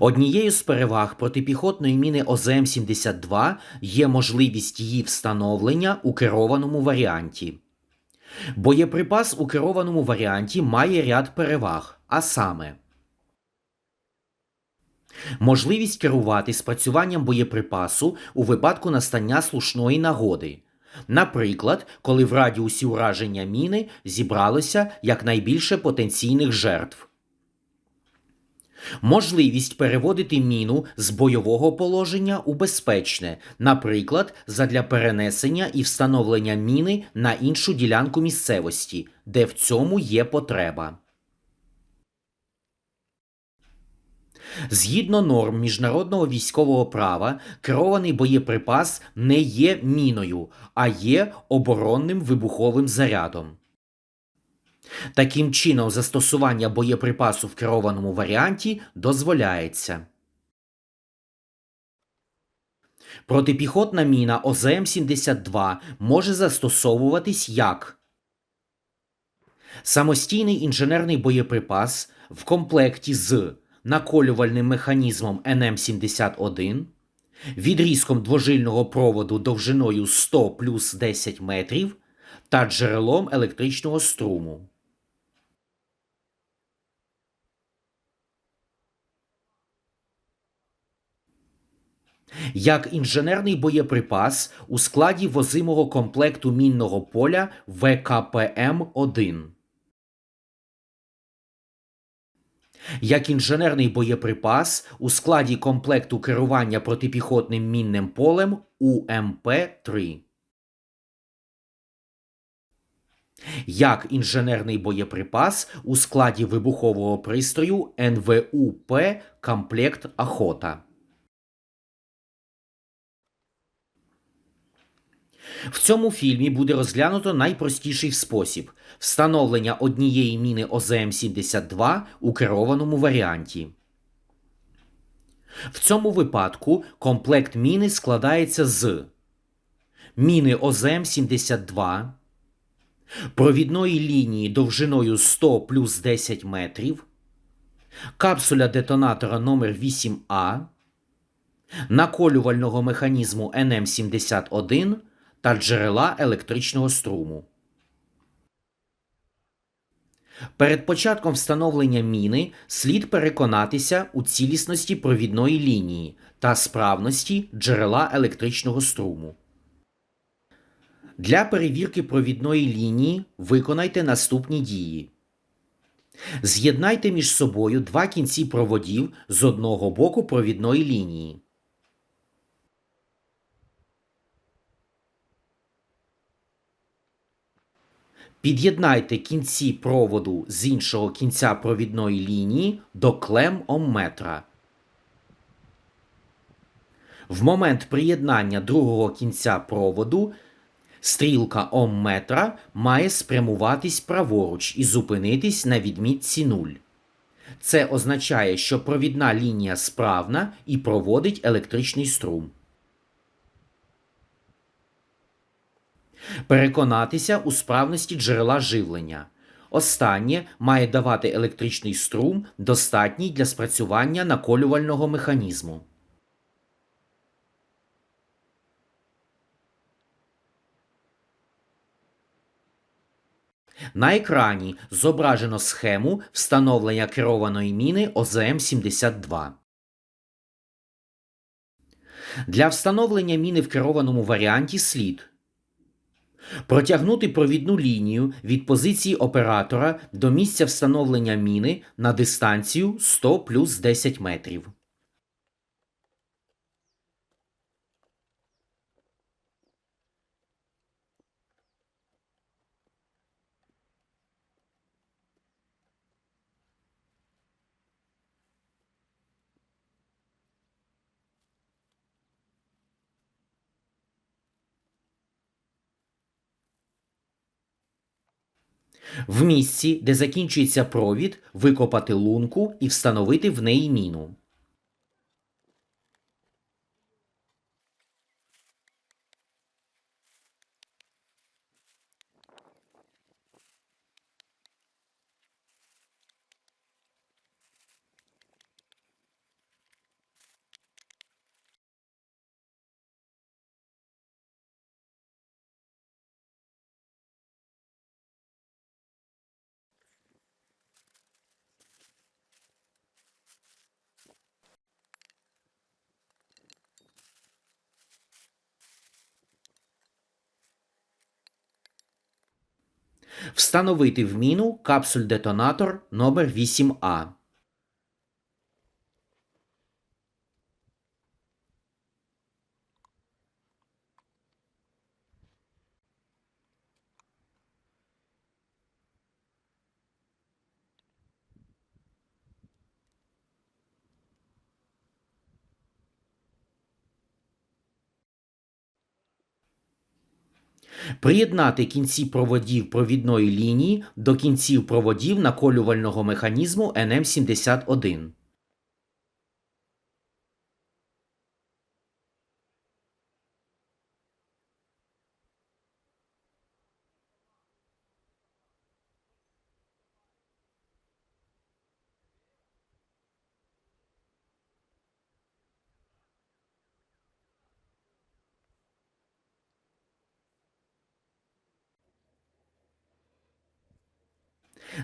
Однією з переваг протипіхотної міни ОЗМ-72 є можливість її встановлення у керованому варіанті. Боєприпас у керованому варіанті має ряд переваг, а саме можливість керувати спрацюванням боєприпасу у випадку настання слушної нагоди. Наприклад, коли в радіусі ураження міни зібралося якнайбільше потенційних жертв. Можливість переводити міну з бойового положення у безпечне, наприклад, задля перенесення і встановлення міни на іншу ділянку місцевості, де в цьому є потреба. Згідно норм міжнародного військового права, керований боєприпас не є міною, а є оборонним вибуховим зарядом. Таким чином, застосування боєприпасу в керованому варіанті дозволяється. Протипіхотна міна ОЗМ-72 може застосовуватись як самостійний інженерний боєприпас в комплекті з наколювальним механізмом НМ71, відрізком двожильного проводу довжиною 100 плюс 10 метрів та джерелом електричного струму. Як інженерний боєприпас у складі возимого комплекту мінного поля ВКПМ-1. Як інженерний боєприпас у складі комплекту керування протипіхотним мінним полем УМП-3. Як інженерний боєприпас у складі вибухового пристрою НВУП Комплект Охота. В цьому фільмі буде розглянуто найпростіший спосіб встановлення однієї міни ОЗМ-72 у керованому варіанті. В цьому випадку комплект міни складається з міни ОЗМ-72, провідної лінії довжиною 100 плюс 10 метрів, капсуля детонатора номер 8А, наколювального механізму НМ71 та джерела електричного струму. Перед початком встановлення міни слід переконатися у цілісності провідної лінії та справності джерела електричного струму. Для перевірки провідної лінії виконайте наступні дії. З'єднайте між собою два кінці проводів з одного боку провідної лінії. Під'єднайте кінці проводу з іншого кінця провідної лінії до клем омметра. В момент приєднання другого кінця проводу стрілка омметра має спрямуватись праворуч і зупинитись на відмітці 0. Це означає, що провідна лінія справна і проводить електричний струм. Переконатися у справності джерела живлення. Останнє має давати електричний струм, достатній для спрацювання наколювального механізму. На екрані зображено схему встановлення керованої міни ОЗМ-72. Для встановлення міни в керованому варіанті слід Протягнути провідну лінію від позиції оператора до місця встановлення міни на дистанцію 100 плюс 10 метрів. В місці, де закінчується провід, викопати лунку і встановити в неї міну. Встановити в міну капсуль-детонатор номер 8А. Приєднати кінці проводів провідної лінії до кінців проводів наколювального механізму NM71.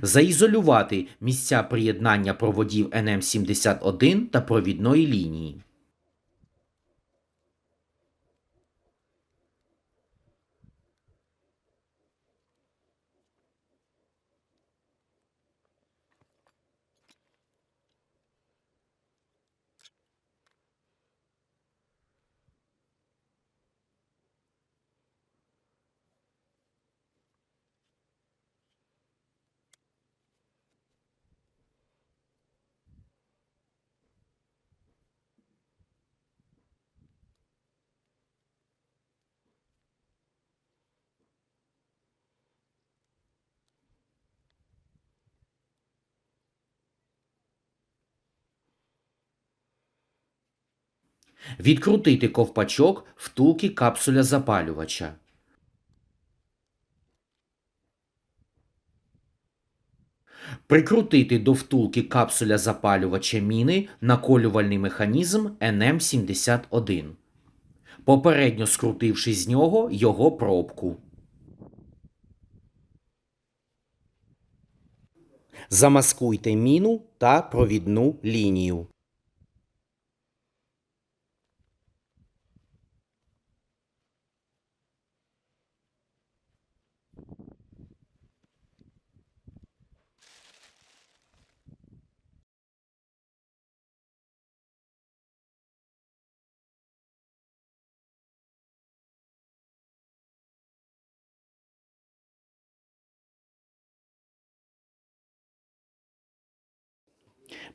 Заізолювати місця приєднання проводів НМ 71 та провідної лінії. Відкрутити ковпачок втулки капсуля запалювача. Прикрутити до втулки капсуля запалювача міни наколювальний механізм NM71, попередньо скрутивши з нього його пробку. Замаскуйте міну та провідну лінію.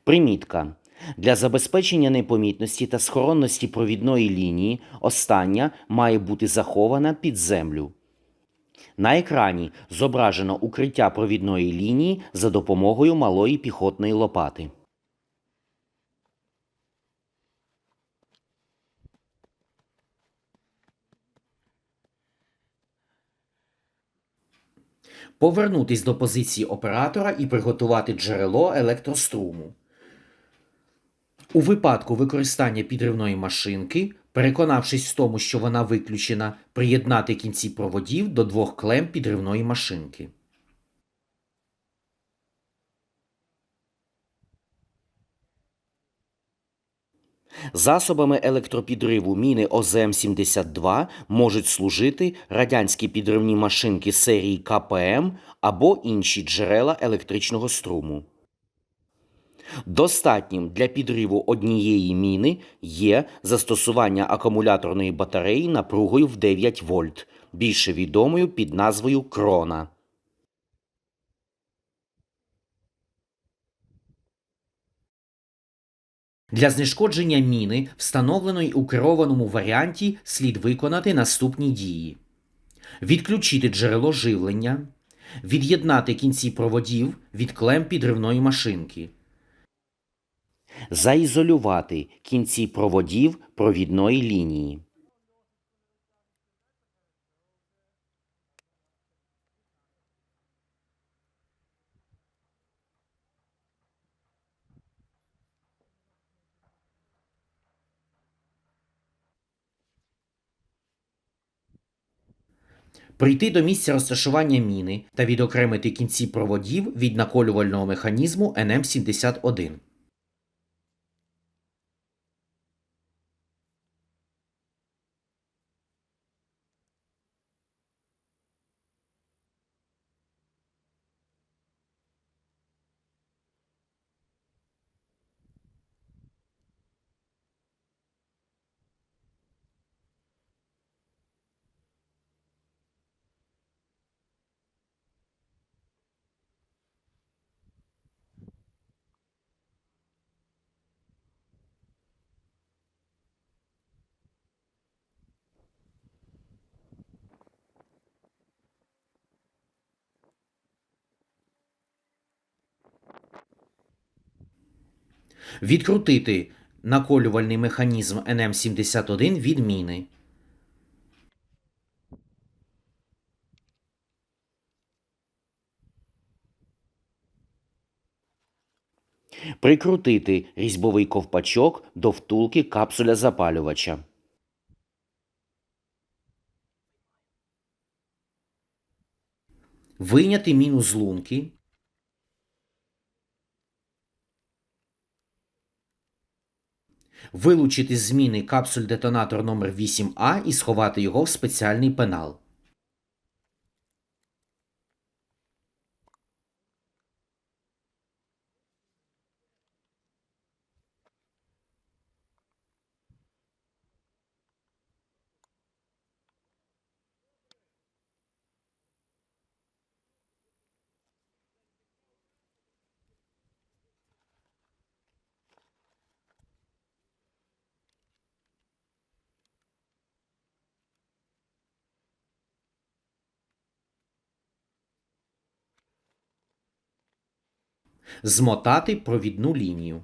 Примітка. Для забезпечення непомітності та схоронності провідної лінії остання має бути захована під землю. На екрані зображено укриття провідної лінії за допомогою малої піхотної лопати. Повернутись до позиції оператора і приготувати джерело електроструму. У випадку використання підривної машинки, переконавшись в тому, що вона виключена, приєднати кінці проводів до двох клем підривної машинки. Засобами електропідриву міни ОЗМ-72 можуть служити радянські підривні машинки серії КПМ або інші джерела електричного струму. Достатнім для підриву однієї міни є застосування акумуляторної батареї напругою в 9 вольт, більше відомою під назвою крона. Для знешкодження міни, встановленої у керованому варіанті, слід виконати наступні дії: відключити джерело живлення, від'єднати кінці проводів від клем підривної машинки, заізолювати кінці проводів провідної лінії. Прийти до місця розташування міни та відокремити кінці проводів від наколювального механізму НМ71. Відкрутити наколювальний механізм NM71 від міни. Прикрутити різьбовий ковпачок до втулки капсуля запалювача. Вийняти міну з лунки. Вилучити зміни капсуль-детонатор номер 8А і сховати його в спеціальний пенал. Змотати провідну лінію.